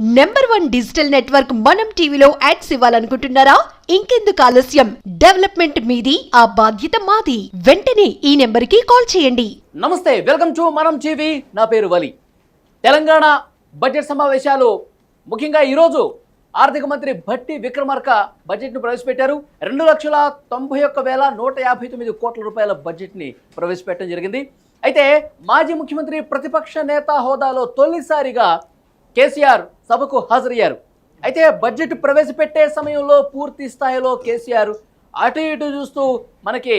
Number one digital network మనం టీవీలో ads ఇవ్వాలనుకుంటున్నారా? ఇంకెందుకు ఆలస్యం? డెవలప్మెంట్ మీది ఆ బాధ్యత మాది. వెంటనే ఈ నెంబర్కి కాల్ చేయండి. నమస్తే వెల్కమ్ టు మనం టీవీ నా పేరు వలి. తెలంగాణ బడ్జెట్ సమావేశాలు ముఖ్యంగా ఈరోజు ఆర్థిక మంత్రి భట్టి విక్రమార్క బడ్జెట్ను ప్రవేశపెట్టారు. రెండు లక్షల తొంభై ఒక్క వేల నూట యాభై తొమ్మిది కోట్ల రూపాయల బడ్జెట్ని ప్రవేశపెట్టడం జరిగింది. అయితే మాజీ ముఖ్యమంత్రి ప్రతిపక్ష నేత హోదాలో తొలిసారిగా కేసీఆర్ సభకు హాజరయ్యారు. అయితే బడ్జెట్ ప్రవేశపెట్టే సమయంలో పూర్తి స్థాయిలో కేసీఆర్ అటు ఇటు చూస్తూ మనకి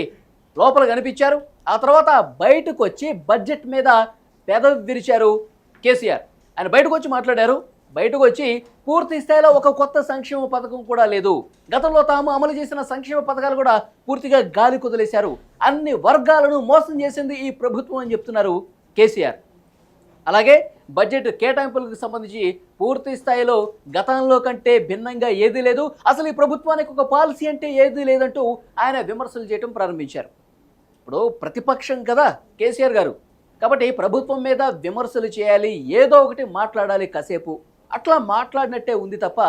లోపల కనిపించారు. ఆ తర్వాత బయటకు వచ్చి బడ్జెట్ మీద పెదవి విరిచారు కేసీఆర్. ఆయన బయటకు వచ్చి మాట్లాడారు. బయటకు వచ్చి పూర్తి స్థాయిలో ఒక కొత్త సంక్షేమ పథకం కూడా లేదు. గతంలో తాము అమలు చేసిన సంక్షేమ పథకాలు కూడా పూర్తిగా గాలి కుదిలేశారు. అన్ని వర్గాలను మోసం చేసింది ఈ ప్రభుత్వం అని చెప్తున్నారు కేసీఆర్. అలాగే బడ్జెట్ కేటాయింపులకు సంబంధించి పూర్తి స్థాయిలో గతంలో కంటే భిన్నంగా ఏదీ లేదు. అసలు ఈ ప్రభుత్వానికి ఒక పాలసీ అంటే ఏదీ లేదంటూ ఆయన విమర్శలు చేయడం ప్రారంభించారు. ఇప్పుడు ప్రతిపక్షం కదా కేసీఆర్ గారు. కాబట్టి ప్రభుత్వం మీద విమర్శలు చేయాలి ఏదో ఒకటి మాట్లాడాలి కాసేపు. అట్లా మాట్లాడినట్టే ఉంది తప్ప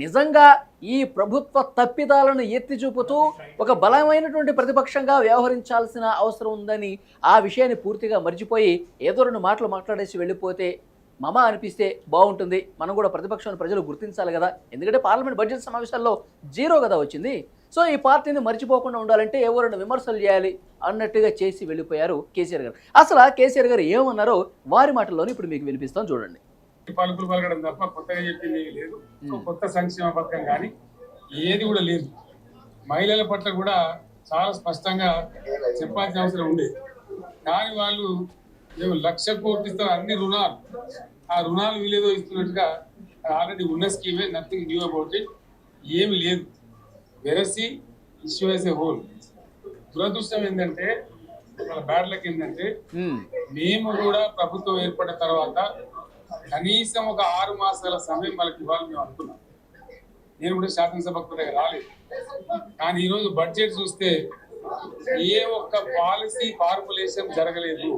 నిజంగా ఈ ప్రభుత్వ తప్పిదాలను ఎత్తి చూపుతూ ఒక బలమైనటువంటి ప్రతిపక్షంగా వ్యవహరించాల్సిన అవసరం ఉందని ఆ విషయాన్ని పూర్తిగా మర్చిపోయి ఏదో రెండు మాటలు మాట్లాడేసి వెళ్ళిపోతే మమ అనిపిస్తే బాగుంటుంది. మనం కూడా ప్రతిపక్షాన్ని ప్రజలు గుర్తించాలి కదా. ఎందుకంటే పార్లమెంట్ బడ్జెట్ సమావేశాల్లో జీరో కదా వచ్చింది. సో ఈ పార్టీని మర్చిపోకుండా ఉండాలంటే ఎవరైనా విమర్శలు చేయాలి అన్నట్టుగా చేసి వెళ్ళిపోయారు కేసీఆర్ గారు. అసలు కేసీఆర్ గారు ఏమన్నారో వారి మాటల్లోనే ఇప్పుడు మీకు వినిపిస్తాం. చూడండి. పలుకులు పలకడం తప్ప కొత్తగా చెప్పింది ఏమీ లేదు. కొత్త సంక్షేమ పథకం కానీ ఏది కూడా లేదు. మహిళల పట్ల కూడా చాలా స్పష్టంగా చెప్పాల్సిన అవసరం ఉండేది కానీ వాళ్ళు మేము లక్ష కోట్లు ఇస్తాం అన్ని రుణాలు. ఆ రుణాలు వీలేదో ఇస్తున్నట్టుగా ఆల్రెడీ ఉన్న స్కీమే నథింగ్ న్యూ అబౌట్ ఇట్ ఏమి లేదు. వెరసి ఇష్యూ ఏ హోల్ దురదృష్టం ఏంటంటే వాళ్ళ బ్యాడ్ లక్ ఏంటంటే మేము కూడా ప్రభుత్వం ఏర్పడిన తర్వాత కనీసం ఒక ఆరు మాసాల సమయం వాళ్ళకి ఇవ్వాలి మేము అనుకున్నాం. నేను కూడా శాసనసభకు రాలేదు. కానీ ఈరోజు బడ్జెట్ చూస్తే ఏ ఒక్క పాలసీ ఫార్ములేషన్ జరగలేదు.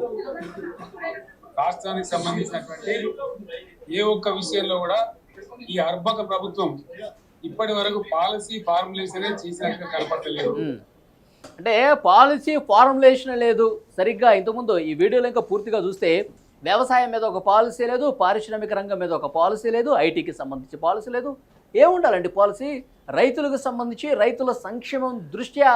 రాష్ట్రానికి సంబంధించినటువంటి ఏ ఒక్క విషయంలో కూడా ఈ అర్భక ప్రభుత్వం ఇప్పటి వరకు పాలసీ ఫార్ములేషన్ చేసినట్టుగా కనపడలేదు. అంటే పాలసీ ఫార్ములేషన్ లేదు. సరిగ్గా ఇంతకుముందు ఈ వీడియోలో ఇంకా పూర్తిగా చూస్తే వ్యవసాయం మీద ఒక పాలసీ లేదు పారిశ్రామిక రంగం మీద ఒక పాలసీ లేదు ఐటీకి సంబంధించి పాలసీ లేదు. ఏముండాలండి పాలసీ? రైతులకు సంబంధించి రైతుల సంక్షేమం దృష్ట్యా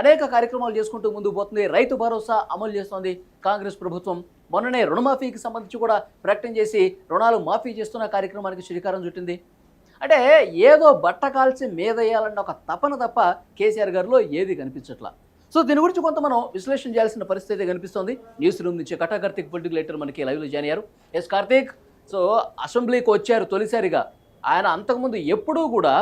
అనేక కార్యక్రమాలు చేసుకుంటూ ముందుకు పోతుంది. రైతు భరోసా అమలు చేస్తోంది కాంగ్రెస్ ప్రభుత్వం. మొన్ననే రుణమాఫీకి సంబంధించి కూడా ప్రకటన చేసి రుణాలు మాఫీ చేస్తున్న కార్యక్రమానికి శ్రీకారం చుట్టింది. అంటే ఏదో బట్ట కాల్చి మీదేయాలన్న ఒక తపన తప్ప కేసీఆర్ గారిలో ఏది కనిపించట్లా? సో దీని గురించి కొంత మనం విశ్లేషణ చేయాల్సిన పరిస్థితి కనిపిస్తోంది. న్యూస్ రూమ్ నుంచి కటా కార్తిక్ పొలిటికల్ లెటర్ మనకి లైవ్లో జాయిన్ అయ్యారు. ఎస్ కార్తీక్ సో అసెంబ్లీకి వచ్చారు తొలిసారిగా. ఆయన అంతకుముందు ఎప్పుడూ కూడా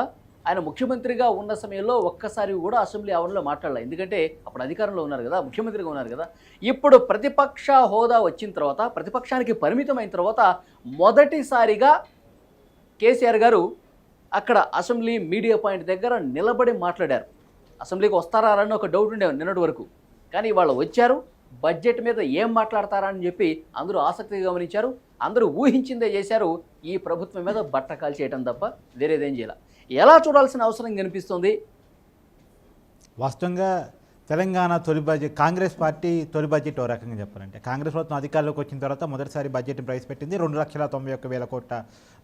ఆయన ముఖ్యమంత్రిగా ఉన్న సమయంలో ఒక్కసారి కూడా అసెంబ్లీ ఆవరణలో మాట్లాడాలి. ఎందుకంటే అప్పుడు అధికారంలో ఉన్నారు కదా ముఖ్యమంత్రిగా ఉన్నారు కదా. ఇప్పుడు ప్రతిపక్ష హోదా వచ్చిన తర్వాత ప్రతిపక్షానికి పరిమితమైన తర్వాత మొదటిసారిగా కేసీఆర్ గారు అక్కడ అసెంబ్లీ మీడియా పాయింట్ దగ్గర నిలబడి మాట్లాడారు. అసెంబ్లీకి వస్తారా అని ఒక డౌట్ ఉండే నిన్నటి వరకు. కానీ వాళ్ళు వచ్చారు బడ్జెట్ మీద ఏం మాట్లాడతారా అని చెప్పి అందరూ ఆసక్తిగా గమనించారు అందరూ ఊహించిందే చేశారు ఈ ప్రభుత్వం మీద బట్ట చేయటం తప్ప వేరేదేం చేయాలి. ఎలా చూడాల్సిన అవసరం కనిపిస్తుంది? వాస్తవంగా తెలంగాణ తొలి బడ్జెట్ కాంగ్రెస్ పార్టీ తొలి బడ్జెట్ ఓ రకంగా చెప్పాలంటే. కాంగ్రెస్ ప్రభుత్వం అధికారంలోకి వచ్చిన తర్వాత మొదటిసారి బడ్జెట్ని ప్రవేశపెట్టింది. రెండు లక్షల తొంభై ఒక్క వేల కోట్ల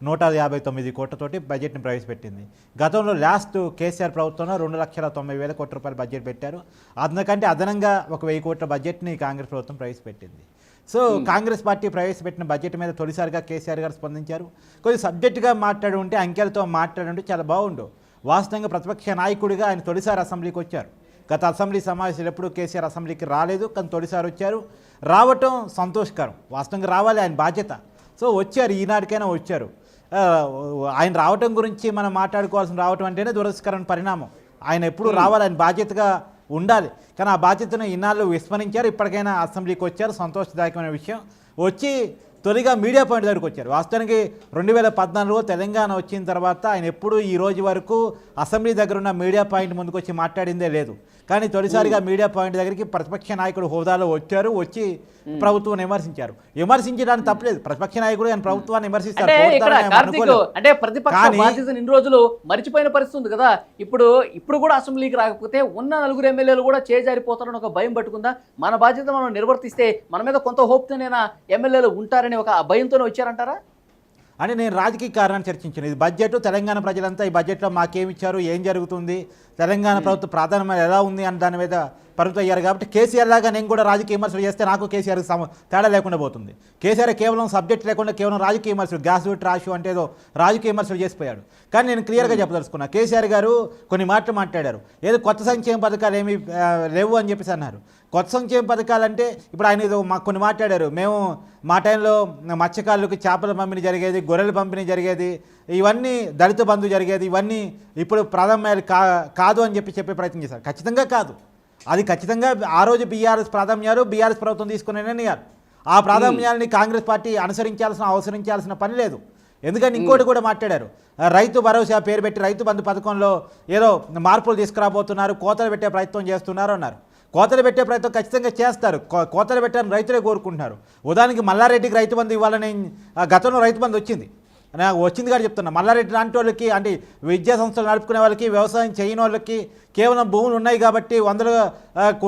నూట యాభై తొమ్మిది కోట్లతోటి బడ్జెట్ని ప్రవేశపెట్టింది. గతంలో లాస్ట్ కేసీఆర్ ప్రభుత్వంలో రెండు లక్షల తొంభై వేల కోట్ల రూపాయల బడ్జెట్ పెట్టారు. అందుకంటే అదనంగా ఒక వెయ్యి కోట్ల బడ్జెట్ని కాంగ్రెస్ ప్రభుత్వం ప్రవేశపెట్టింది. సో కాంగ్రెస్ పార్టీ ప్రవేశపెట్టిన బడ్జెట్ మీద తొలిసారిగా కేసీఆర్ గారు స్పందించారు. కొద్ది సబ్జెక్టుగా మాట్లాడి ఉంటే అంకెలతో మాట్లాడి ఉంటే చాలా బాగుండు. వాస్తవంగా ప్రతిపక్ష నాయకుడిగా ఆయన తొలిసారి అసెంబ్లీకి వచ్చారు. గత అసెంబ్లీ సమావేశాలు ఎప్పుడు కేసీఆర్ అసెంబ్లీకి రాలేదు కానీ తొలిసారి వచ్చారు. రావటం సంతోషకరం. వాస్తవంగా రావాలి ఆయన బాధ్యత. సో వచ్చారు ఈనాటికైనా వచ్చారు. ఆయన రావటం గురించి మనం మాట్లాడుకోవాల్సిన రావటం అంటేనే దురస్కరణ పరిణామం. ఆయన ఎప్పుడు రావాలి ఆయన బాధ్యతగా ఉండాలి. కానీ ఆ బాధ్యతను ఇన్నాళ్ళు విస్మరించారు ఇప్పటికైనా అసెంబ్లీకి వచ్చారు. సంతోషదాయకమైన విషయం. వచ్చి తొలిగా మీడియా పాయింట్ దగ్గరికి వచ్చారు. వాస్తవానికి రెండు వేల పద్నాలుగులో తెలంగాణ వచ్చిన తర్వాత ఆయన ఎప్పుడూ ఈ రోజు వరకు అసెంబ్లీ దగ్గర ఉన్న మీడియా పాయింట్ ముందుకు వచ్చి మాట్లాడిందే లేదు. కానీ తొలిసారిగా మీడియా పాయింట్ దగ్గరికి ప్రతిపక్ష నాయకుడు హోదాలో వచ్చారు వచ్చి ప్రభుత్వం విమర్శించారు. విమర్శించడానికి తప్పలేదు. ప్రతిపక్ష నాయకుడు ఆయన ప్రభుత్వాన్ని విమర్శిస్తారు అంటే ప్రతిపక్ష కానీ- బాధ్యతను ఇన్ని రోజులు మర్చిపోయిన పరిస్థితి ఉంది కదా. ఇప్పుడు ఇప్పుడు కూడా అసెంబ్లీకి రాకపోతే ఉన్న నలుగురు ఎమ్మెల్యేలు కూడా చేజారిపోతారని ఒక భయం పట్టుకుందా? మన బాధ్యత మనం నిర్వర్తిస్తే మన మీద కొంత హోప్తోనైనా ఎమ్మెల్యేలు ఉంటారని ఒక భయంతోనే వచ్చారంటారా? అని నేను రాజకీయ కారణాన్ని చర్చించాను. ఇది బడ్జెట్ తెలంగాణ ప్రజలంతా ఈ బడ్జెట్లో మాకేమి ఇచ్చారు ఏం జరుగుతుంది తెలంగాణ ప్రభుత్వ ప్రాధాన్యత ఎలా ఉంది అని దాని మీద పరిమితం అయ్యారు కాబట్టి కేసీఆర్ లాగా నేను కూడా రాజకీయ విమర్శలు చేస్తే నాకు కేసీఆర్ సమ తేడా లేకుండా పోతుంది. కేసీఆర్ కేవలం సబ్జెక్ట్ లేకుండా కేవలం రాజకీయ విమర్శలు గ్యాస్ ట్రాషు అంటే ఏదో రాజకీయ విమర్శలు చేసిపోయాడు. కానీ నేను క్లియర్గా చెప్పదలుచుకున్నా. కేసీఆర్ గారు కొన్ని మాటలు మాట్లాడారు. ఏదో కొత్త సంక్షేమ పథకాలు ఏమి లేవు అని చెప్పేసి అన్నారు. కొత్త సంక్షేమ పథకాలు అంటే ఇప్పుడు ఆయన ఏదో మాకు కొన్ని మాట్లాడారు. మేము మా టైంలో మత్స్యకారులకు చేపల పంపిణీ జరిగేది గొర్రెల పంపిణీ జరిగేది ఇవన్నీ దళిత బంధు జరిగేది ఇవన్నీ ఇప్పుడు ప్రాధాన్యాలు కా కాదు అని చెప్పి చెప్పే ప్రయత్నం చేశారు. ఖచ్చితంగా కాదు. అది ఖచ్చితంగా ఆ రోజు బీఆర్ఎస్ ప్రాధాన్యాలు బీఆర్ఎస్ ప్రభుత్వం తీసుకునే నిర్ణయాలు. ఆ ప్రాధాన్యాలని కాంగ్రెస్ పార్టీ అనుసరించాల్సిన అవసరించాల్సిన పని లేదు. ఎందుకంటే ఇంకోటి కూడా మాట్లాడారు. రైతు భరోసా పేరు పెట్టి రైతు బంధు పథకంలో ఏదో మార్పులు తీసుకురాబోతున్నారు కోతలు పెట్టే ప్రయత్నం చేస్తున్నారు అన్నారు. కోతలు పెట్టే ప్రయత్నం ఖచ్చితంగా చేస్తారు. కో- కోతలు పెట్టాలని రైతులే కోరుకుంటున్నారు. ఉదాహరణకి మల్లారెడ్డికి రైతు బంధు ఇవ్వాలని గతంలో రైతు బంధు వచ్చింది. నాకు వచ్చింది కానీ చెప్తున్నా మల్లారెడ్డి లాంటి వాళ్ళకి అంటే విద్యా సంస్థలు నడుపుకునే వాళ్ళకి వ్యవసాయం చేయని వాళ్ళకి కేవలం భూములు ఉన్నాయి కాబట్టి వందల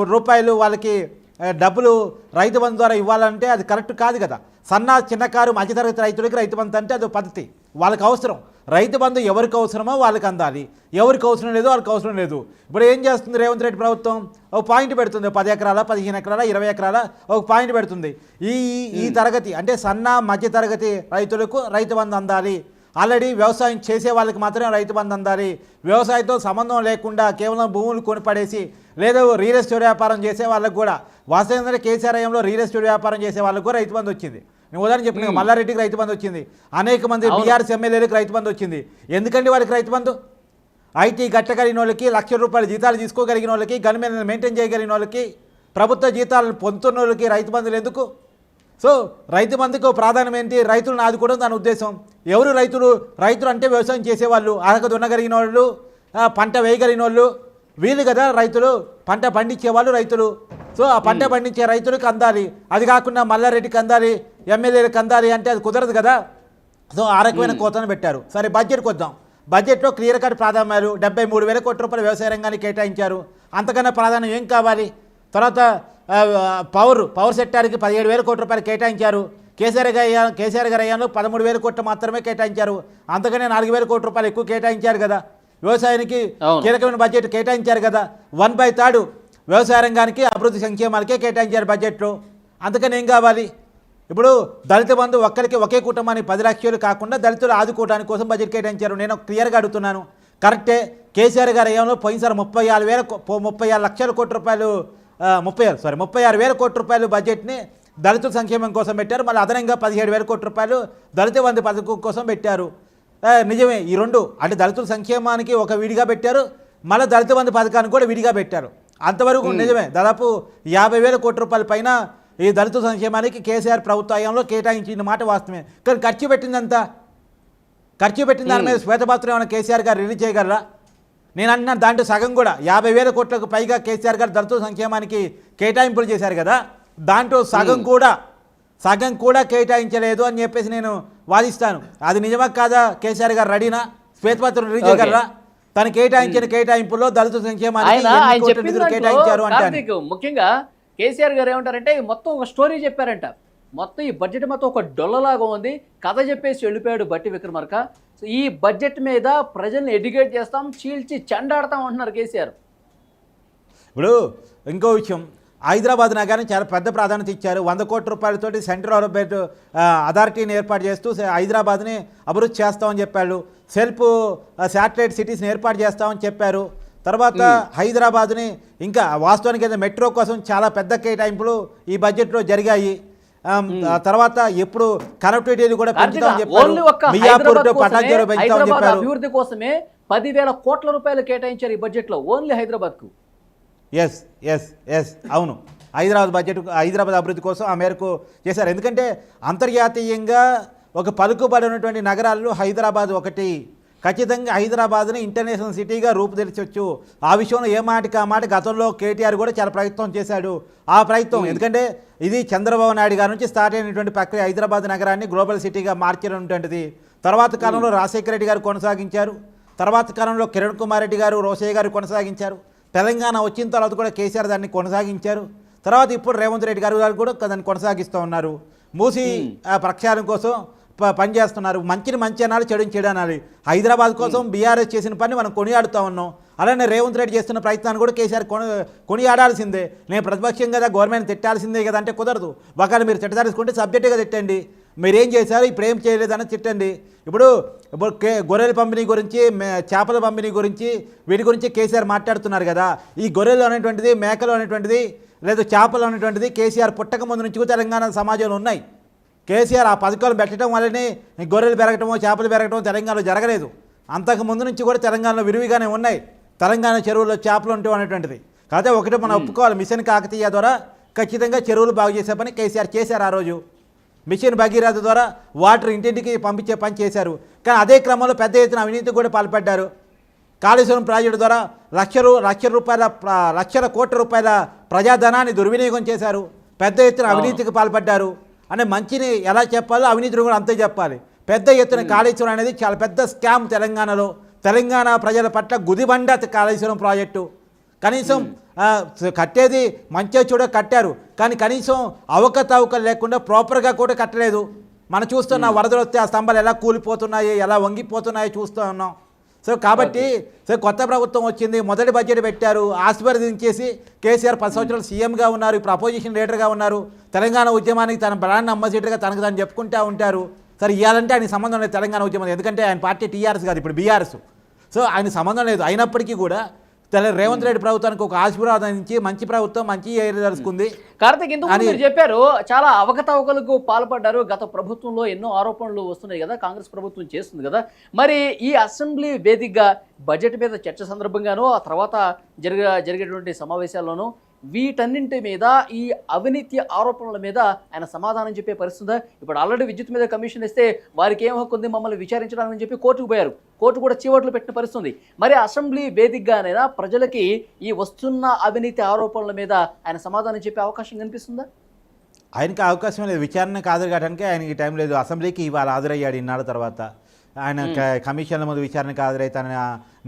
రూపాయలు వాళ్ళకి డబ్బులు రైతు బంధు ద్వారా ఇవ్వాలంటే అది కరెక్ట్ కాదు కదా. సన్న చిన్నకారు మధ్యతరగతి రైతులకి రైతు బంధు అంటే అది పద్ధతి. వాళ్ళకి అవసరం. రైతు బంధు ఎవరికి అవసరమో వాళ్ళకి అందాలి. ఎవరికి అవసరం లేదో వాళ్ళకి అవసరం లేదు. ఇప్పుడు ఏం చేస్తుంది రేవంత్ రెడ్డి ప్రభుత్వం? ఒక పాయింట్ పెడుతుంది. పది ఎకరాల పదిహేను ఎకరాల ఇరవై ఎకరాల ఒక పాయింట్ పెడుతుంది. ఈ ఈ- ఈ తరగతి అంటే సన్న మధ్య తరగతి రైతులకు రైతు బంధు అందాలి. ఆల్రెడీ వ్యవసాయం చేసే వాళ్ళకి మాత్రమే రైతు బంధు అందాలి. వ్యవసాయంతో సంబంధం లేకుండా కేవలం భూములు కొనిపడేసి లేదా రియల్ ఎస్టేట్ వ్యాపారం చేసే వాళ్ళకి కూడా. వాస్తవంగా కేసీఆర్ హయాంలో రియల్ ఎస్టేట్ వ్యాపారం చేసే వాళ్ళకి కూడా రైతు బంధు వచ్చింది. నేను ఉదాహరణ చెప్పిన మల్లారెడ్డికి రైతు బంధు వచ్చింది. అనేక మంది. బీఆర్ఎస్ ఎమ్మెల్యేలకు రైతు బంధు వచ్చింది. ఎందుకండి వాళ్ళకి రైతు బంధు? ఐటీ కట్టగలిగిన వాళ్ళకి లక్ష రూపాయల జీతాలు తీసుకోగలిగిన వాళ్ళకి గన్మెన్ మెయింటైన్ చేయగలిగిన వాళ్ళకి ప్రభుత్వ జీతాలు పొందుతున్న వాళ్ళకి రైతు బంధులు ఎందుకు? సో రైతు బంధుకు ప్రాధాన్యం ఏంటి? రైతులను ఆదుకోవడం దాని ఉద్దేశం. ఎవరు రైతులు రైతులు అంటే వ్యవసాయం చేసేవాళ్ళు అరక దున్నగలిగిన వాళ్ళు పంట వేయగలిగిన వాళ్ళు వీళ్ళు కదా రైతులు పంట పండించే వాళ్ళు రైతులు. సో ఆ పంట పండించే రైతులకు అందాలి. అది కాకుండా మల్లారెడ్డికి అందాలి ఎమ్మెల్యేలకు అందాలి అంటే అది కుదరదు కదా. సో ఆ రకమైన కోతను పెట్టారు. సరే బడ్జెట్కి వద్దాం. బడ్జెట్లో క్లియర్ కట్ ప్రాధాన్యాలు. డెబ్బై మూడు వేల కోట్ల రూపాయలు వ్యవసాయ రంగానికి కేటాయించారు. అంతకన్నా ప్రాధాన్యం ఏం కావాలి? తర్వాత పవర్ పవర్ సెక్టార్కి పదిహేడు వేల కోట్ల రూపాయలు కేటాయించారు. కేసీఆర్ గారి కేసీఆర్ గారి హయాంలో పదమూడు వేల కోట్లు మాత్రమే కేటాయించారు. అంతకనే నాలుగు వేల కోట్ల రూపాయలు ఎక్కువ కేటాయించారు కదా. వ్యవసాయానికి. కీలకమైన బడ్జెట్ కేటాయించారు కదా. వన్ బై థర్డ్ వ్యవసాయ రంగానికి అభివృద్ధి సంక్షేమాలకే కేటాయించారు బడ్జెట్లో అందుకని ఏం కావాలి? ఇప్పుడు దళిత బంధు ఒక్కరికి ఒకే కుటుంబానికి పది లక్షలు కాకుండా దళితులు ఆదుకోవడానికి కోసం బడ్జెట్ కేటాయించారు. నేను క్లియర్గా అడుగుతున్నాను. కరెక్టే కేసీఆర్ గారి ఏమో పోయినసారి ముప్పై ఆరు వేల ముప్పై ఆరు లక్షల కోట్ల రూపాయలు ముప్పై ఆరు సారీ ముప్పై ఆరు వేల కోట్ల రూపాయలు బడ్జెట్ని దళితుల సంక్షేమం కోసం పెట్టారు. మళ్ళీ అదనంగా పదిహేడు వేల కోట్ల రూపాయలు దళిత బంధు పథకం కోసం పెట్టారు. నిజమే ఈ రెండు. అంటే దళితుల సంక్షేమానికి ఒక విడిగా పెట్టారు మళ్ళీ దళిత బంధు పథకానికి కూడా విడిగా పెట్టారు. అంతవరకు నిజమే దాదాపు యాభై వేల కోట్ల రూపాయల పైన ఈ దళిత సంక్షేమానికి కేసీఆర్ ప్రభుత్వ హయాంలో కేటాయించిన మాట వాస్తవమే. కానీ ఖర్చు పెట్టిందంతా? ఖర్చు పెట్టిన దాని మీద శ్వేతపత్రం ఏమైనా కేసీఆర్ గారు రిలీజ్ చేయగలరా? నేను అంటున్నా దాంట్లో సగం కూడా యాభై వేల కోట్లకు పైగా కేసీఆర్ గారు దళిత సంక్షేమానికి కేటాయింపులు చేశారు కదా? దాంట్లో సగం కూడా సగం కూడా కేటాయించలేదు అని చెప్పేసి నేను వాదిస్తాను. అది నిజమా కాదా? కేసీఆర్ గారు రెడీనా? శ్వేతపత్రం రిలీజ్ చేయగలరా తను కేటాయించిన కేటాయింపుల్లో దళిత సంక్షేమానికి కేటాయించారు అంటే ముఖ్యంగా కేసీఆర్ గారు ఏమంటారంటే మొత్తం ఒక స్టోరీ చెప్పారంట. మొత్తం ఈ బడ్జెట్ మొత్తం ఒక డొల్లలాగా ఉంది. కథ చెప్పేసి వెళ్ళిపోయాడు బట్టి విక్రమార్క. సో ఈ బడ్జెట్ మీద ప్రజల్ని ఎడ్యుకేట్ చేస్తాం చీల్చి చెండాడతాం అంటున్నారు కేసీఆర్. ఇప్పుడు ఇంకో విషయం. హైదరాబాద్ నగరానికి చాలా పెద్ద ప్రాధాన్యత ఇచ్చారు. వంద కోట్ల రూపాయలతోటి సెంట్రల్ ఆ, అథారిటీని ఏర్పాటు చేస్తూ హైదరాబాద్ని అభివృద్ధి చేస్తామని చెప్పారు సెల్ఫ్ శాటిలైట్ సిటీస్ని ఏర్పాటు చేస్తామని చెప్పారు. తర్వాత హైదరాబాద్ని ఇంకా వాస్తవానికి అయితే మెట్రో కోసం చాలా పెద్ద కేటాయింపులు ఈ బడ్జెట్లో జరిగాయి. తర్వాత ఎప్పుడు కనెక్టివిటీని కూడా పెంచుతామని చెప్పారు. పెంచుతామని చెప్పారు. అభివృద్ధి కోసమే పదివేల కోట్ల రూపాయలు కేటాయించారు ఈ బడ్జెట్లో ఓన్లీ హైదరాబాద్కు ఎస్ ఎస్ ఎస్ అవును. హైదరాబాద్ బడ్జెట్ హైదరాబాద్ అభివృద్ధి కోసం ఆ మేరకు చేశారు. ఎందుకంటే అంతర్జాతీయంగా ఒక పలుకుబడి ఉన్నటువంటి నగరాల్లో హైదరాబాద్ ఒకటి. ఖచ్చితంగా హైదరాబాద్ని ఇంటర్నేషనల్ సిటీగా రూపుదిల్చవచ్చు ఆ విషయంలో ఏ మాటకి ఆ మాట గతంలో కేటీఆర్ కూడా చాలా ప్రయత్నం చేశాడు. ఆ ప్రయత్నం ఎందుకంటే ఇది చంద్రబాబు నాయుడు గారి నుంచి స్టార్ట్ అయినటువంటి ప్రక్రియ. హైదరాబాద్ నగరాన్ని గ్లోబల్ సిటీగా మార్చినటువంటిది తర్వాత కాలంలో రాజశేఖర రెడ్డి గారు కొనసాగించారు. తర్వాత కాలంలో కిరణ్ కుమార్ రెడ్డి గారు రోసయ్య గారు కొనసాగించారు. తెలంగాణ వచ్చిన తర్వాత కూడా కేసీఆర్ దాన్ని కొనసాగించారు. తర్వాత ఇప్పుడు రేవంత్ రెడ్డి గారు గారు కూడా దాన్ని కొనసాగిస్తూ ఉన్నారు. మూసి ప్రక్షాళన కోసం ప- పనిచేస్తున్నారు. మంచిని మంచి అనాలి చెడుని చెడు అనాలి. హైదరాబాద్ కోసం బీఆర్ఎస్ చేసిన పని మనం కొనియాడుతూ ఉన్నాం. అలానే రేవంత్ రెడ్డి చేస్తున్న ప్రయత్నాన్ని కూడా కేసీఆర్ కొని కొనియాడాల్సిందే. నేను ప్రతిపక్షం కదా గవర్నమెంట్ తిట్టాల్సిందే కదా అంటే కుదరదు. ఒకవేళ మీరు తిట్టదలుచుకుంటే సబ్జెక్టుగా తిట్టండి. మీరేం చేశారు? ఇప్పుడు ఏం చేయలేదని తిట్టండి. ఇప్పుడు ఇప్పుడు కే గొర్రెల పంపిణీ గురించి మే- చేపల పంపిణీ గురించి వీటి గురించి కేసీఆర్ మాట్లాడుతున్నారు కదా. ఈ గొర్రెలు అనేటువంటిది మేకలు అనేటువంటిది లేదా చేపలు అనేటువంటిది కేసీఆర్ పుట్టక ముందు నుంచి కూడా తెలంగాణ సమాజంలో ఉన్నాయి. కేసీఆర్ ఆ పథకాలు పెట్టడం వల్లనే గొర్రెలు పెరగటమో చేపలు పెరగటమో తెలంగాణలో జరగలేదు. అంతకు ముందు నుంచి కూడా తెలంగాణలో విరివిగానే ఉన్నాయి. తెలంగాణ చెరువుల్లో చేపలు ఉంటాం అనేటువంటిది. కాకపోతే ఒకటి మనం ఒప్పుకోవాలి మిషన్ కాకతీయ ద్వారా ఖచ్చితంగా చెరువులు బాగు చేసే పని కేసీఆర్ చేశారు ఆ రోజు. మిషన్ భగీరథ ద్వారా వాటర్ ఇంటింటికి పంపించే పని చేశారు. కానీ అదే క్రమంలో పెద్ద ఎత్తున అవినీతికి కూడా పాల్పడ్డారు. కాళేశ్వరం ప్రాజెక్టు ద్వారా లక్ష లక్ష రూపాయల లక్షల కోట్ల రూపాయల ప్రజాధనాన్ని దుర్వినియోగం చేశారు. పెద్ద ఎత్తున అవినీతికి పాల్పడ్డారు. అంటే మంచిని ఎలా చెప్పాలో అవినీతిని కూడా అంతే చెప్పాలి. పెద్ద ఎత్తున కాళేశ్వరం అనేది చాలా పెద్ద స్కామ్ తెలంగాణలో. తెలంగాణ ప్రజల పట్ల గుదిబండ కాళేశ్వరం ప్రాజెక్టు. కనీసం కట్టేది మంచిగా చూడ కట్టారు. కానీ కనీసం అవకతవకలు లేకుండా ప్రాపర్గా కూడా కట్టలేదు. మనం చూస్తున్న వరదలు వస్తే ఆ స్తంభాలు ఎలా కూలిపోతున్నాయి ఎలా వంగిపోతున్నాయో చూస్తూ ఉన్నాం. సో కాబట్టి సో కొత్త ప్రభుత్వం వచ్చింది మొదటి బడ్జెట్ పెట్టారు ఆశీర్వదించేసి కేసీఆర్ పది సంవత్సరాలు సీఎంగా ఉన్నారు ఇప్పుడు అపోజిషన్ లీడర్గా ఉన్నారు. తెలంగాణ ఉద్యమానికి తన బ్రాండ్ అంబాసిడర్గా తనకు తాను చెప్పుకుంటూ ఉంటారు. సరే ఇవ్వాలంటే ఆయన సంబంధం లేదు తెలంగాణ ఉద్యమం ఎందుకంటే ఆయన పార్టీ టీఆర్ఎస్ కాదు ఇప్పుడు బీఆర్ఎస్. సో ఆయన సంబంధం లేదు. అయినప్పటికీ కూడా తెల రేవంత్ రెడ్డి ప్రభుత్వానికి ఒక ఆశీర్వాదం ఇచ్చి మంచి ప్రభుత్వం మంచి తెలుసుకుంది. కార్తీక్ ఇంతకు మీరు చెప్పారు చాలా అవకతవకలకు పాల్పడ్డారు. గత ప్రభుత్వంలో ఎన్నో ఆరోపణలు వస్తున్నాయి కదా కాంగ్రెస్ ప్రభుత్వం చేస్తుంది కదా. మరి ఈ అసెంబ్లీ వేదికగా బడ్జెట్ మీద చర్చ సందర్భంగానో ఆ తర్వాత జరిగే జరిగేటువంటి సమావేశాల్లోనూ వీటన్నింటి మీద ఈ అవినీతి ఆరోపణల మీద ఆయన సమాధానం చెప్పే పరిస్థితి ఇప్పుడు ఆల్రెడీ విద్యుత్ మీద కమిషన్ ఇస్తే వారికి ఏం హక్కు ఉంది మమ్మల్ని విచారించడానికి చెప్పి కోర్టుకు పోయారు. కోర్టు కూడా చీవట్లు పెట్టిన పరిస్థితుంది. మరి అసెంబ్లీ వేదికగానైనా ప్రజలకి ఈ వస్తున్న అవినీతి ఆరోపణల మీద ఆయన సమాధానం చెప్పే అవకాశం కనిపిస్తుందా? ఆయనకి అవకాశం లేదు. విచారణకు హాజరు కావడానికి ఆయనకి టైం లేదు. అసెంబ్లీకి ఇవాళ హాజరయ్యాడు ఇన్నాళ్ళ తర్వాత. ఆయన కమిషన్ల ముందు విచారణకు హాజరై తన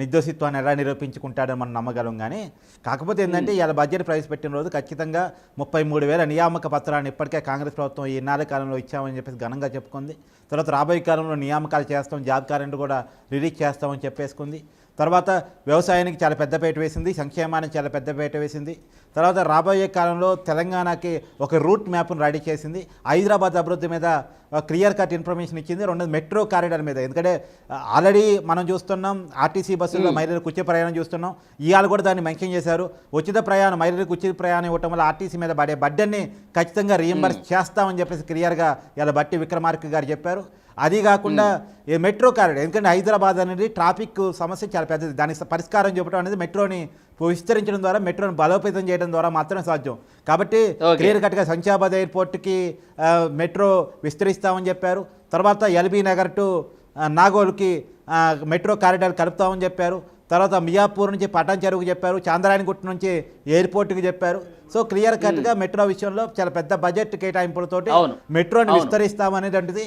నిర్దోషిత్వాన్ని ఎలా నిరూపించుకుంటాడని మనం నమ్మగలం కానీ కాకపోతే ఏంటంటే ఇవాళ బడ్జెట్ ప్రవేశపెట్టిన రోజు ఖచ్చితంగా ముప్పై మూడు వేల నియామక పత్రాన్ని ఇప్పటికే కాంగ్రెస్ ప్రభుత్వం ఈ నాలుగు కాలంలో ఇచ్చామని చెప్పేసి ఘనంగా చెప్పుకుంది. తర్వాత రాబోయే కాలంలో నియామకాలు చేస్తాం జాబ్ క్యాలెండర్ కూడా రిలీజ్ చేస్తామని చెప్పేసుకుంది. తర్వాత వ్యవసాయానికి చాలా పెద్దపేట వేసింది సంక్షేమానికి చాలా పెద్దపేట వేసింది. తర్వాత రాబోయే కాలంలో తెలంగాణకి ఒక రూట్ మ్యాప్ను రెడీ చేసింది. హైదరాబాద్ అభివృద్ధి మీద క్లియర్ కట్ ఇన్ఫర్మేషన్ ఇచ్చింది. రెండోది మెట్రో కారిడార్ మీద. ఎందుకంటే ఆల్రెడీ మనం చూస్తున్నాం ఆర్టీసీ బస్సుల్లో మహిళలకు ఉచిత ప్రయాణం చూస్తున్నాం. ఇవాళ కూడా దాన్ని మెన్షన్ చేశారు. ఉచిత ప్రయాణం మహిళలకు ఉచిత ప్రయాణం ఇవ్వటం వల్ల ఆర్టీసీ మీద పడే బడ్డన్ని ఖచ్చితంగా రీఎంబర్స్ చేస్తామని చెప్పేసి క్లియర్గా ఇలా బట్టి విక్రమార్క గారు చెప్పారు. అది కాకుండా ఈ మెట్రో కారిడార్ ఎందుకంటే హైదరాబాద్ అనేది ట్రాఫిక్ సమస్య చాలా పెద్దది. దానికి పరిష్కారం చూపడం అనేది మెట్రోని విస్తరించడం ద్వారా మెట్రోని బలోపేతం చేయడం ద్వారా మాత్రమే సాధ్యం. కాబట్టి. క్లియర్ కట్గా శంషాబాద్ ఎయిర్పోర్ట్కి మెట్రో విస్తరిస్తామని చెప్పారు. తర్వాత ఎల్బీ నగర్ టు నాగోల్కి మెట్రో కారిడార్ కలుపుతామని చెప్పారు. తర్వాత మియాపూర్ నుంచి పటాన్ చెరువుకు చెప్పారు. చాంద్రాయణగుట్ట నుంచి ఎయిర్పోర్ట్కి చెప్పారు. సో క్లియర్ కట్గా మెట్రో విషయంలో చాలా పెద్ద బడ్జెట్ కేటాయింపులతోటి. మెట్రోని. విస్తరిస్తామనేటువంటిది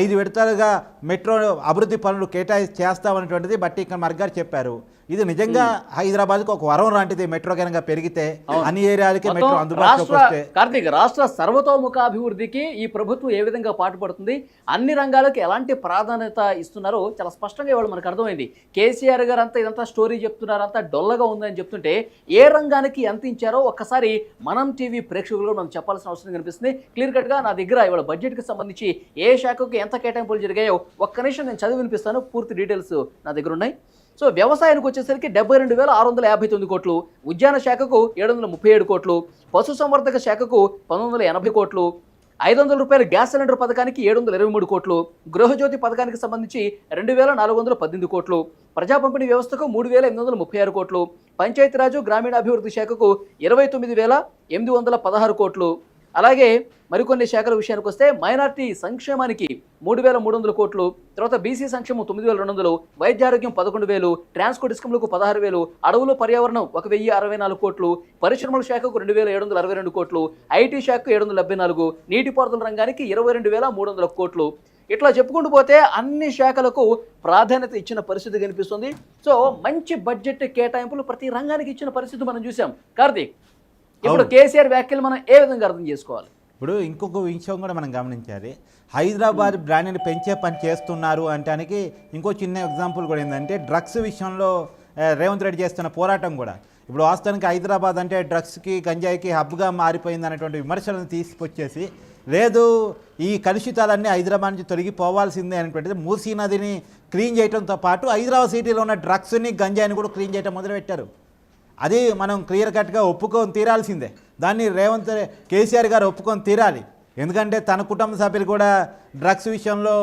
ఐదు విడతలుగా మెట్రో అభివృద్ధి పనులు కేటాయి చేస్తామనేటువంటిది బట్టి ఇక్కడ మర్గారు చెప్పారు. ఇది నిజంగా హైదరాబాద్కి ఒక వరం లాంటిది మెట్రో కనుక పెరిగితే. అన్ని ఏరియాలకి మెట్రో అందుబాటులోకి వస్తే కార్తీక్ రాష్ట్ర సర్వతోముఖ అభివృద్ధికి ఈ ప్రభుత్వం ఏ విధంగా పాటుపడుతుంది అన్ని రంగాలకు ఎలాంటి ప్రాధాన్యత ఇస్తున్నారో చాలా స్పష్టంగా ఇవాళ మనకు అర్థమైంది. కేసీఆర్ గారు అంతా ఇదంతా స్టోరీ చెప్తున్నారు అంతా డొల్లగా ఉందని చెప్తుంటే ఏ రంగానికి ఎంత ఇచ్చారో ఒక్కసారి మనం టీవీ ప్రేక్షకులు మనం చెప్పాల్సిన అవసరం కనిపిస్తుంది. క్లియర్ కట్గా నా దగ్గర ఇవాళ బడ్జెట్కి సంబంధించి ఏ శాఖకు ఎంత కేటాయింపులు జరిగాయో ఒక్క నిమిషం నేను చదివి వినిపిస్తాను పూర్తి డీటెయిల్స్ నా దగ్గర ఉన్నాయి. సో వ్యవసాయానికి వచ్చేసరికి డెబ్బై రెండు వేల ఆరు వందల యాభై తొమ్మిది కోట్లు ఉద్యాన శాఖకు ఏడు వందల ముప్పై ఏడు కోట్లు పశుసంవర్ధక శాఖకు పంతొమ్మిది వందల ఎనభై కోట్లు ఐదు వందల రూపాయల గ్యాస్ సిలిండర్ పథకానికి ఏడు వందల ఇరవై మూడు కోట్లు గృహజ్యోతి పథకానికి సంబంధించి రెండు వేల నాలుగు వందల పద్దెనిమిది కోట్లు ప్రజా పంపిణీ వ్యవస్థకు మూడు వేల ఎనిమిది వందల ముప్పై ఆరు కోట్లు పంచాయతీరాజు గ్రామీణాభివృద్ధి శాఖకు ఇరవై తొమ్మిది వేల ఎనిమిది వందల పదహారు కోట్లు. అలాగే మరికొన్ని శాఖల విషయానికి వస్తే మైనార్టీ సంక్షేమానికి మూడు వేల మూడు వందల కోట్లు తర్వాత బీసీ సంక్షేమం తొమ్మిది వేల రెండు వందలు వైద్యారోగ్యం పదకొండు వేలు ట్రాన్స్పోర్ట్ ఇస్కంలకు పదహారు వేలు అడవులు పర్యావరణం ఒక వెయ్యి అరవై నాలుగు కోట్లు పరిశ్రమల శాఖకు రెండు వేల ఏడు వందల అరవై రెండు కోట్లు ఐటీ శాఖకు ఏడు వందల డెబ్బై నాలుగు నీటిపారుదల రంగానికి ఇరవై రెండు వేల మూడు వందల కోట్లు. ఇట్లా చెప్పుకుంటూ పోతే అన్ని శాఖలకు ప్రాధాన్యత ఇచ్చిన పరిస్థితి కనిపిస్తుంది. సో మంచి బడ్జెట్ కేటాయింపులు ప్రతి రంగానికి ఇచ్చిన పరిస్థితి మనం చూసాం. కార్తీక్. ఇప్పుడు. కేసీఆర్ వ్యాఖ్యలు మనం ఏ విధంగా అర్థం చేసుకోవాలి? ఇప్పుడు ఇంకొక విషయం కూడా మనం గమనించాలి. హైదరాబాద్ బ్రాండ్ని పెంచే పని చేస్తున్నారు అంటానికి ఇంకో చిన్న ఎగ్జాంపుల్ కూడా ఏంటంటే డ్రగ్స్ విషయంలో రేవంత్ రెడ్డి చేస్తున్న పోరాటం కూడా. ఇప్పుడు వాస్తవానికి హైదరాబాద్ అంటే డ్రగ్స్కి గంజాయికి హబ్గా మారిపోయింది అనేటువంటి విమర్శలను తీసుకొచ్చేసి లేదు ఈ కలుషితాలన్నీ హైదరాబాద్ నుంచి తొలగిపోవాల్సిందే అనేటువంటిది మూసీ నదిని క్లీన్ చేయడంతో పాటు హైదరాబాద్ సిటీలో ఉన్న డ్రగ్స్ని గంజాయిని కూడా క్లీన్ చేయడం మొదలుపెట్టారు. అది మనం క్లియర్ కట్గా ఒప్పుకొని తీరాల్సిందే. దాన్ని రేవంత్ కేసీఆర్ గారు ఒప్పుకొని తీరాలి. ఎందుకంటే తన కుటుంబ సభ్యులు కూడా డ్రగ్స్ విషయంలో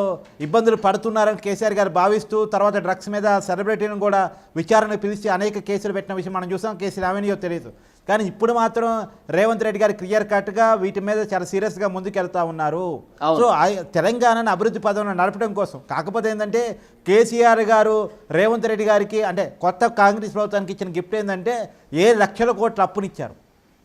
ఇబ్బందులు పడుతున్నారని కేసీఆర్ గారు భావిస్తూ తర్వాత డ్రగ్స్ మీద సెలబ్రిటీని కూడా విచారణకు పిలిచి అనేక కేసులు పెట్టిన విషయం మనం చూసాం కేసీ రావణియో తెలియదు కానీ ఇప్పుడు మాత్రం రేవంత్ రెడ్డి గారు క్లియర్ కట్గా వీటి మీద చాలా సీరియస్గా ముందుకెళ్తా ఉన్నారు. సో తెలంగాణను అభివృద్ధి పదంలో నడపడం కోసం కాకపోతే ఏంటంటే కేసీఆర్ గారు రేవంత్ రెడ్డి గారికి అంటే కొత్త కాంగ్రెస్ ప్రభుత్వానికి ఇచ్చిన గిఫ్ట్ ఏంటంటే ఏ లక్షల కోట్ల అప్పునిచ్చారు.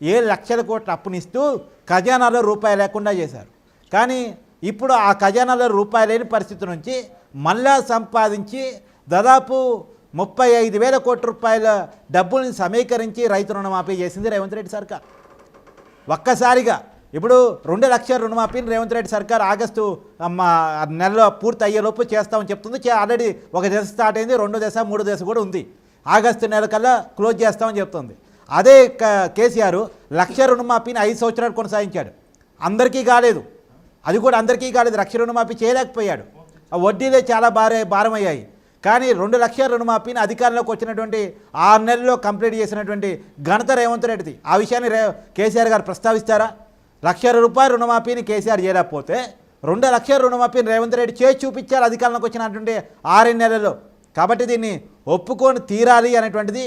ఏడు లక్షల కోట్ల అప్పునిస్తూ ఖజానాలో రూపాయి లేకుండా చేశారు. కానీ ఇప్పుడు ఆ ఖజానాలో రూపాయి లేని పరిస్థితి నుంచి మళ్ళా సంపాదించి దాదాపు ముప్పై ఐదు వేల కోట్ల రూపాయల డబ్బుల్ని సమీకరించి రైతు రుణమాఫీ చేసింది రేవంత్ రెడ్డి సర్కార్. ఒక్కసారిగా ఇప్పుడు రెండు లక్షల రుణమాఫీని రేవంత్ రెడ్డి సర్కార్ ఆగస్టు నెలలో పూర్తి అయ్యేలోపు చేస్తామని చెప్తుంది. చే- ఆల్రెడీ ఒక దశ స్టార్ట్ అయింది రెండో దశ మూడో దశ కూడా ఉంది. ఆగస్టు నెల కల్లా క్లోజ్ చేస్తామని చెప్తుంది. అదే క- కేసీఆర్ లక్ష రుణమాఫీని ఐదు సంవత్సరాలు కొనసాగించాడు. అందరికీ కాలేదు. అది కూడా అందరికీ కాలేదు. లక్ష రుణమాఫీ చేయలేకపోయాడు. ఆ వడ్డీలే చాలా భారీ భారమయ్యాయి. కానీ రెండు లక్షల రుణమాఫీని అధికారంలోకి వచ్చినటువంటి ఆరు నెలల్లో కంప్లీట్ చేసినటువంటి ఘనత రేవంత్ రెడ్డిది. ఆ విషయాన్ని రే కేసీఆర్ గారు ప్రస్తావిస్తారా? లక్ష రూపాయల రుణమాఫీని కేసీఆర్ చేయలేకపోతే రెండు లక్షల రుణమాఫీని రేవంత్ రెడ్డి చేసి చూపించారు అధికారంలోకి వచ్చినటువంటి ఆరు నెలల్లో. కాబట్టి దీన్ని ఒప్పుకొని తీరాలి అనేటువంటిది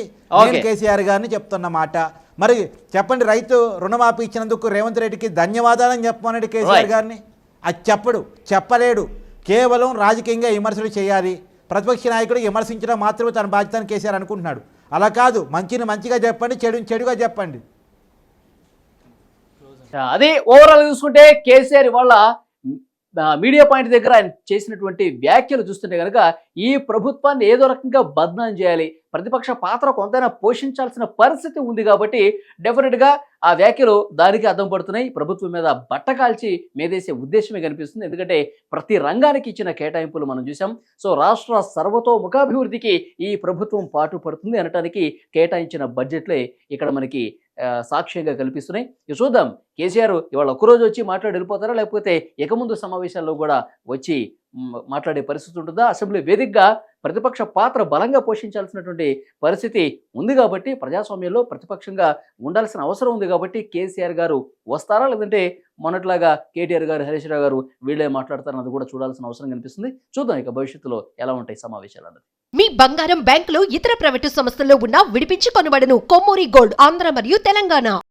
నేను. కేసీఆర్ గారిని చెప్తున్న మాట. మరి చెప్పండి రైతు రుణమాఫీ ఇచ్చినందుకు రేవంత్ రెడ్డికి ధన్యవాదాలని చెప్పమనండి కేసీఆర్. గారిని. అది చెప్పడు చెప్పలేడు. కేవలం రాజకీయంగా విమర్శలు చేయాలి. ప్రతిపక్ష నాయకుడు విమర్శించడం మాత్రమే తన బాధ్యత కేసీఆర్ అనుకుంటున్నాడు. అలా కాదు మంచిని మంచిగా చెప్పండి చెడుని చెడుగా చెప్పండి. అదే ఓవరాల్ చూసుకుంటే కేసీఆర్ ఆ, మీడియా పాయింట్ దగ్గర ఆయన చేసినటువంటి వ్యాఖ్యలు చూస్తుంటే కనుక ఈ ప్రభుత్వాన్ని ఏదో రకంగా బద్నాం చేయాలి ప్రతిపక్ష పాత్ర కొంతైనా పోషించాల్సిన పరిస్థితి ఉంది కాబట్టి డెఫినెట్గా ఆ వ్యాఖ్యలు దానికి అర్థం పడుతున్నాయి. ప్రభుత్వం మీద బట్ట కాల్చి మేదేసే ఉద్దేశమే కనిపిస్తుంది. ఎందుకంటే ప్రతి రంగానికి ఇచ్చిన కేటాయింపులు మనం చూసాం సో రాష్ట్ర సర్వతోముఖాభివృద్ధికి ఈ ప్రభుత్వం పాటు పడుతుంది అనటానికి కేటాయించిన బడ్జెట్లే ఇక్కడ మనకి సాక్ష్యంగా కల్పిస్తున్నాయి. ఇక చూద్దాం. కేసీఆర్ ఇవాళ ఒక్కరోజు వచ్చి మాట్లాడి వెళ్ళిపోతారా? లేకపోతే ఇక ముందు సమావేశాల్లో కూడా వచ్చి మాట్లాడే పరిస్థితి ఉంటుందా? అసెంబ్లీ వేదికగా ప్రతిపక్ష పాత్ర బలంగా పోషించాల్సినటువంటి పరిస్థితి ఉంది కాబట్టి ప్రజాస్వామ్యంలో ప్రతిపక్షంగా ఉండాల్సిన అవసరం ఉంది కాబట్టి కేసీఆర్ గారు వస్తారా? లేదంటే మొన్నట్లాగా కేటీఆర్ గారు హరీష్ రావు గారు వీళ్ళే మాట్లాడతారన్నది కూడా చూడాల్సిన అవసరం కనిపిస్తుంది. చూద్దాం ఇక భవిష్యత్తులో ఎలా ఉంటాయి సమావేశాలు అన్నది. మీ బంగారం బ్యాంకులో ఇతర ప్రైవేటు సంస్థల్లో ఉన్న విడిపించి కొనబడను కొమ్మూరి గోల్డ్ ఆంధ్ర మరియు తెలంగాణ.